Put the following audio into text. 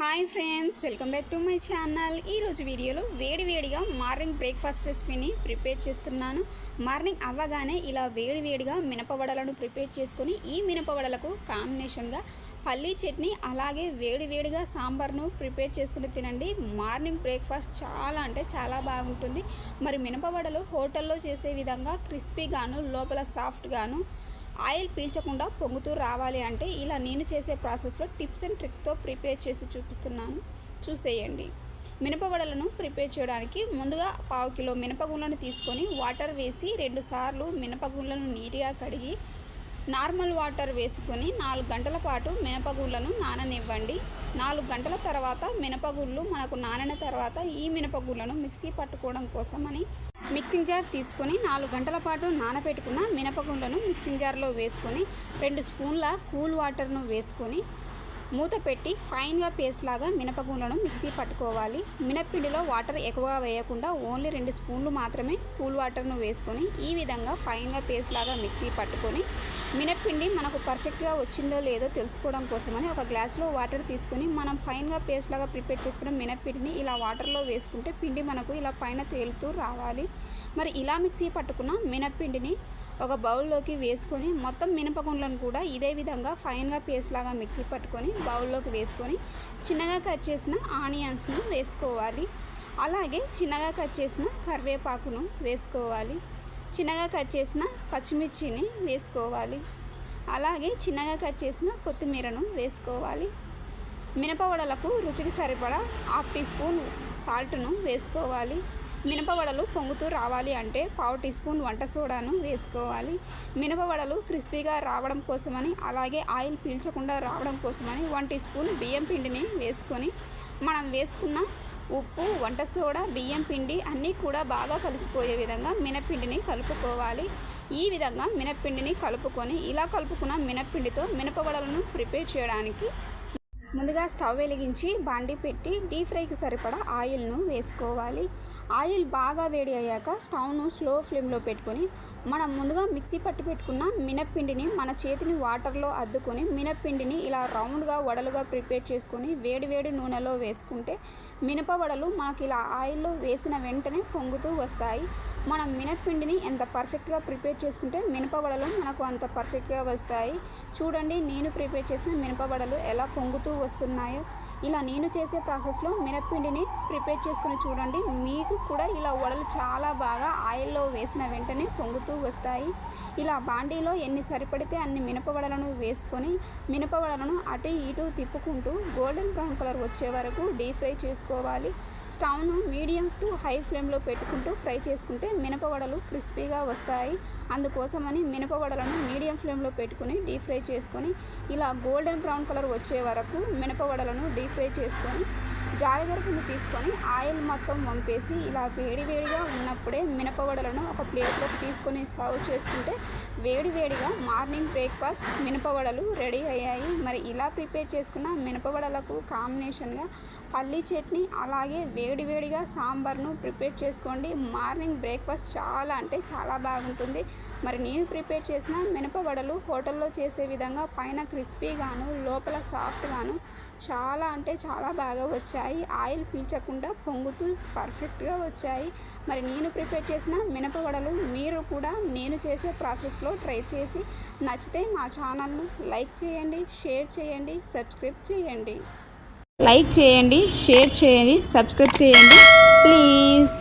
Hi friends welcome back to my channel. ఈరోజు వీడియోలో వేడి వేడిగా మార్నింగ్ బ్రేక్ఫాస్ట్ రెసిపీని ప్రిపేర్ చేస్తున్నాను. మార్నింగ్ అవ్వగానే ఇలా వేడి వేడిగా మినపవడలను ప్రిపేర్ చేసుకొని ఈ మినపవడలకు కాంబినేషన్గా పల్లీ చట్నీ అలాగే వేడి వేడిగా సాంబార్ను ప్రిపేర్ చేసుకుని తినండి. మార్నింగ్ బ్రేక్ఫాస్ట్ చాలా అంటే చాలా బాగుంటుంది. మరి మినపవడలు హోటల్లో చేసే విధంగా క్రిస్పీగాను లోపల సాఫ్ట్గాను ఆయిల్ పీల్చకుండా పొంగుతూ రావాలి అంటే ఇలా నేను చేసే ప్రాసెస్లో టిప్స్ అండ్ ట్రిక్స్తో ప్రిపేర్ చేసి చూపిస్తున్నాను. చూసేయండి. మినపవడలను ప్రిపేర్ చేయడానికి ముందుగా పావు కిలో మినపగుళ్ళను తీసుకొని వాటర్ వేసి రెండు సార్లు మినపగుళ్ళను నీట్గా కడిగి నార్మల్ వాటర్ వేసుకొని నాలుగు గంటల పాటు మినపగుళ్ళను నాననివ్వండి. నాలుగు గంటల తర్వాత మినపగుళ్ళు మనకు నానిన తర్వాత ఈ మినపగుళ్ళను మిక్సీ పట్టుకోవడం కోసమని మిక్సింగ్ జార్ తీసుకొని నాలుగు గంటల పాటు నానబెట్టుకున్న మినపగుండను మిక్సింగ్ జార్లో వేసుకొని రెండు స్పూన్ల కూల్ వాటర్ను వేసుకొని మూత పెట్టి ఫైన్గా పేస్ట్ లాగా మినపగుండ్లను మిక్సీ పట్టుకోవాలి. మినప్పిండిలో వాటర్ ఎక్కువగా వేయకుండా ఓన్లీ రెండు స్పూన్లు మాత్రమే కూల్ వాటర్ను వేసుకొని ఈ విధంగా ఫైన్గా పేస్ట్ లాగా మిక్సీ పట్టుకొని మినప్పిండి మనకు పర్ఫెక్ట్గా వచ్చిందో లేదో తెలుసుకోవడం కోసమని ఒక గ్లాస్లో వాటర్ తీసుకొని మనం ఫైన్గా పేస్ట్ లాగా ప్రిపేర్ చేసుకున్న మినప్పిండిని ఇలా వాటర్లో వేసుకుంటే పిండి మనకు ఇలా పైన తేలుతూ రావాలి. మరి ఇలా మిక్సీ పట్టుకున్న మినప్పిండిని ఒక బౌల్లోకి వేసుకొని మొత్తం మినపగుండ్లను కూడా ఇదే విధంగా ఫైన్గా పేస్ట్ లాగా మిక్సీ పట్టుకొని బౌల్లోకి వేసుకొని చిన్నగా కట్ చేసిన ఆనియన్స్ను వేసుకోవాలి. అలాగే చిన్నగా కట్ చేసిన కరివేపాకును వేసుకోవాలి. చిన్నగా కట్ చేసిన పచ్చిమిర్చిని వేసుకోవాలి. అలాగే చిన్నగా కట్ చేసిన కొత్తిమీరను వేసుకోవాలి. మినపవడలకు రుచికి సరిపడా హాఫ్ టీ స్పూన్ సాల్ట్ను వేసుకోవాలి. మినపవడలు పొంగుతూ రావాలి అంటే పావు టీ స్పూన్ వంట సోడాను వేసుకోవాలి. మినపవడలు క్రిస్పీగా రావడం కోసమని అలాగే ఆయిల్ పీల్చకుండా రావడం కోసమని వన్ టీ స్పూన్ బియ్యం పిండిని వేసుకొని మనం వేసుకున్న ఉప్పు వంట సోడా బియ్యం పిండి అన్నీ కూడా బాగా కలిసిపోయే విధంగా మినపిండిని కలుపుకోవాలి. ఈ విధంగా మినపిండిని కలుపుకొని ఇలా కలుపుకున్న మినపిండితో మినపవడలను ప్రిపేర్ చేయడానికి ముందుగా స్టవ్ వెలిగించి బాండి పెట్టి డీప్ ఫ్రైకి సరిపడా ఆయిల్ను వేసుకోవాలి. ఆయిల్ బాగా వేడి అయ్యాక స్టవ్ను స్లో ఫ్లేమ్లో పెట్టుకొని మనం ముందుగా మిక్సీ పట్టి పెట్టుకున్న మినప్పిండిని మన చేతిని వాటర్లో అద్దుకొని మినప్పిండిని ఇలా రౌండ్గా వడలుగా ప్రిపేర్ చేసుకొని వేడి వేడి నూనెలో వేసుకుంటే మినప వడలు మనకి ఇలా ఆయిల్లో వేసిన వెంటనే పొంగుతూ వస్తాయి. మనం మినప్పిండిని ఎంత పర్ఫెక్ట్గా ప్రిపేర్ చేసుకుంటే మినపవడలు మనకు అంత పర్ఫెక్ట్గా వస్తాయి. చూడండి నేను ప్రిపేర్ చేసిన మినపవడలు ఎలా పొంగుతూ వస్తున్నాయో. ఇలా నేను చేసే ప్రాసెస్లో మినప్పిండిని ప్రిపేర్ చేసుకుని చూడండి. మీకు కూడా ఇలా వడలు చాలా బాగా ఆయిల్లో వేసిన వెంటనే పొంగుతూ వస్తాయి. ఇలా బాండీలో ఎన్ని సరిపడితే అన్ని మినపవడలను వేసుకొని మినపవడలను అటు ఇటు తిప్పుకుంటూ గోల్డెన్ బ్రౌన్ కలర్ వచ్చే వరకు డీప్ ఫ్రై చేసుకోవాలి. స్టవ్ను మీడియం టు హై ఫ్లేమ్లో పెట్టుకుంటూ ఫ్రై చేసుకుంటే మినపవడలు క్రిస్పీగా వస్తాయి. అందుకోసమని మినపవడలను మీడియం ఫ్లేమ్లో పెట్టుకుని డీప్ ఫ్రై చేసుకొని ఇలా గోల్డెన్ బ్రౌన్ కలర్ వచ్చే వరకు మినపవడలను డీప్ ఫ్రై చేసుకొని జాలిగరపుని తీసుకొని ఆయిల్ మొత్తం వంపేసి ఇలా వేడి వేడిగా ఉన్నప్పుడే మినపవడలను ఒక ప్లేట్లోకి తీసుకొని సర్వ్ చేసుకుంటే వేడి వేడిగా మార్నింగ్ బ్రేక్ఫాస్ట్ మినపవడలు రెడీ అయ్యాయి. మరి ఇలా ప్రిపేర్ చేసుకున్న మినపవడలకు కాంబినేషన్గా పల్లీ చట్నీ అలాగే వేడి వేడిగా సాంబార్ను ప్రిపేర్ చేసుకోండి. మార్నింగ్ బ్రేక్ఫాస్ట్ చాలా అంటే చాలా బాగుంటుంది. మరి నేను ప్రిపేర్ చేసిన మినపవడలు హోటల్లో చేసే విధంగా పైన క్రిస్పీగాను లోపల సాఫ్ట్గాను చాలా అంటే చాలా బాగా వచ్చాయి. ఆయిల్ పీల్చకుండా పొంగుతూ పర్ఫెక్ట్గా వచ్చాయి. మరి నేను ప్రిపేర్ చేసిన మినపవడలు మీరు కూడా నేను చేసే ప్రాసెస్లో ట్రై చేసి నచ్చితే నా ఛానల్ను లైక్ చేయండి షేర్ చేయండి సబ్స్క్రైబ్ చేయండి. లైక్ చేయండి షేర్ చేయండి సబ్స్క్రైబ్ చేయండి. ప్లీజ్.